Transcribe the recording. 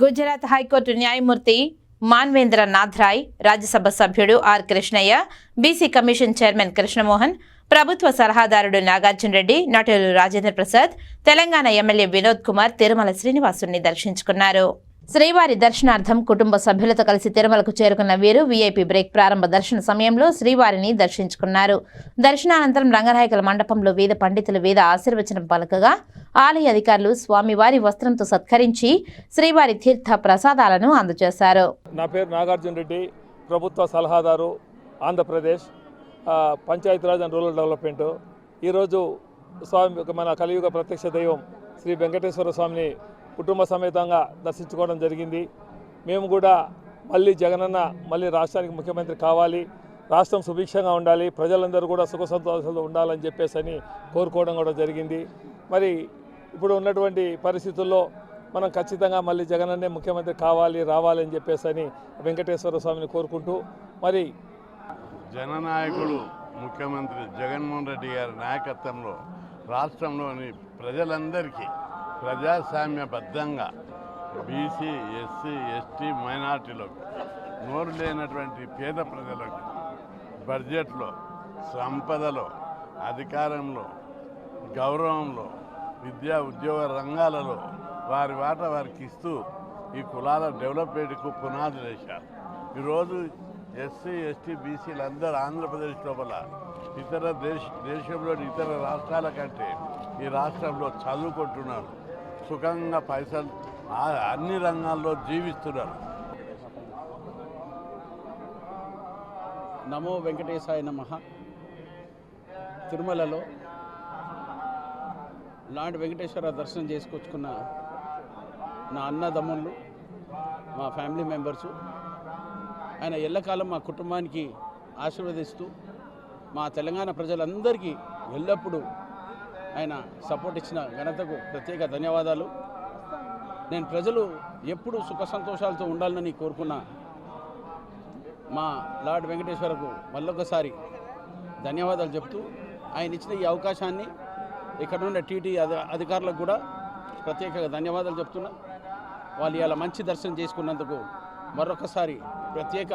Gujarat high court న్యాయమూర్తి మాన్వేంద్ర నాథ్రాయ్ రాజ్యసభ సభ్యుడు R Krishnaiah BC commission chairman Krishnamohan ప్రభుత్వ సలహాదారుడు నాగార్జున రెడ్డి నటులు రాజేంద్ర ప్రసాద్ తెలంగాణ ఎమ్మెల్యే వినోద్ కుమార్ తిరుమల శ్రీనివాసుని దర్శించుకున్నారు. శ్రీవారి దర్శనార్థం కుటుంబ సభ్యులతో కలిసి తిరుమలకు చేరుకున్న వీరు వీఐపీ బ్రేక్ ప్రారంభ దర్శన సమయంలో శ్రీవారిని దర్శించుకున్నారు. దర్శనానంతరం రంగనాయకుల మండపంలో వేద పండితులు వేద ఆశీర్వచనం పలకగా ఆలయ అధికారులు స్వామివారి వస్త్రంతో సత్కరించి శ్రీవారి తీర్థ ప్రసాదాలను అందజేశారు. నా పేరు నాగార్జున రెడ్డి ప్రభుత్వ సలహాదారు Andhra Pradesh Panchayati Raj and rural development. ఈరోజు స్వామి మన కలియుగ ప్రత్యక్ష దైవం శ్రీ వెంకటేశ్వర స్వామిని కుటుంబ సమేతంగా దర్శించుకోవడం జరిగింది. మేము కూడా మళ్ళీ జగనన్న మళ్ళీ రాష్ట్రానికి ముఖ్యమంత్రి కావాలి రాష్ట్రం సుభిక్షంగా ఉండాలి ప్రజలందరూ కూడా సుఖ సంతోషాలతో ఉండాలని చెప్పేసి అని కోరుకోవడం కూడా జరిగింది. మరి ఇప్పుడు ఉన్నటువంటి పరిస్థితుల్లో మనం ఖచ్చితంగా మళ్ళీ జగనన్నే ముఖ్యమంత్రి కావాలి రావాలి అని చెప్పేసి అని వెంకటేశ్వర స్వామిని కోరుకుంటూ మరి జననాయకుడు ముఖ్యమంత్రి జగన్మోహన్ రెడ్డి గారి నాయకత్వంలో రాష్ట్రంలోని ప్రజలందరికీ ప్రజాస్వామ్యబద్ధంగా బీసీ ఎస్సీ ఎస్టీ మైనార్టీలకు నోరు లేనటువంటి పేద ప్రజలకు బడ్జెట్లో సంపదలో అధికారంలో గౌరవంలో విద్యా ఉద్యోగ రంగాలలో వారి వాట వారికి ఇస్తూ ఈ కులాల డెవలప్మెంట్కు పునాది వేశారు. ఈరోజు ఎస్సీ ఎస్టీ బీసీలు అందరూ ఆంధ్రప్రదేశ్ లోపల ఇతర దేశ దేశంలోని ఇతర రాష్ట్రాల కంటే ఈ రాష్ట్రంలో చదువుకుంటున్నారు. సుఖంగా పైసలు అన్ని రంగాల్లో జీవిస్తున్నారు. నమో వెంకటేశాయ నమ. తిరుమలలో లాంటి వెంకటేశ్వర దర్శనం చేసుకొచ్చుకున్న నా అన్నదమ్ముళ్ళు మా ఫ్యామిలీ మెంబర్సు ఆయన ఎల్లకాలం మా కుటుంబానికి ఆశీర్వదిస్తూ మా తెలంగాణ ప్రజలందరికీ ఎల్లప్పుడూ ఆయన సపోర్ట్ ఇచ్చిన ఘనతకు ప్రత్యేక ధన్యవాదాలు. నేను ప్రజలు ఎప్పుడూ సుఖ సంతోషాలతో ఉండాలని కోరుకున్నా మా లార్డ్ వెంకటేశ్వరకు మళ్ళొకసారి ధన్యవాదాలు చెప్తూ ఆయన ఇచ్చిన ఈ అవకాశాన్ని ఇక్కడ ఉన్న టీటీ అధికారులకు కూడా ప్రత్యేకంగా ధన్యవాదాలు చెప్తున్నా. వాళ్ళు ఇలా మంచి దర్శనం చేసుకున్నందుకు మరొకసారి ప్రత్యేక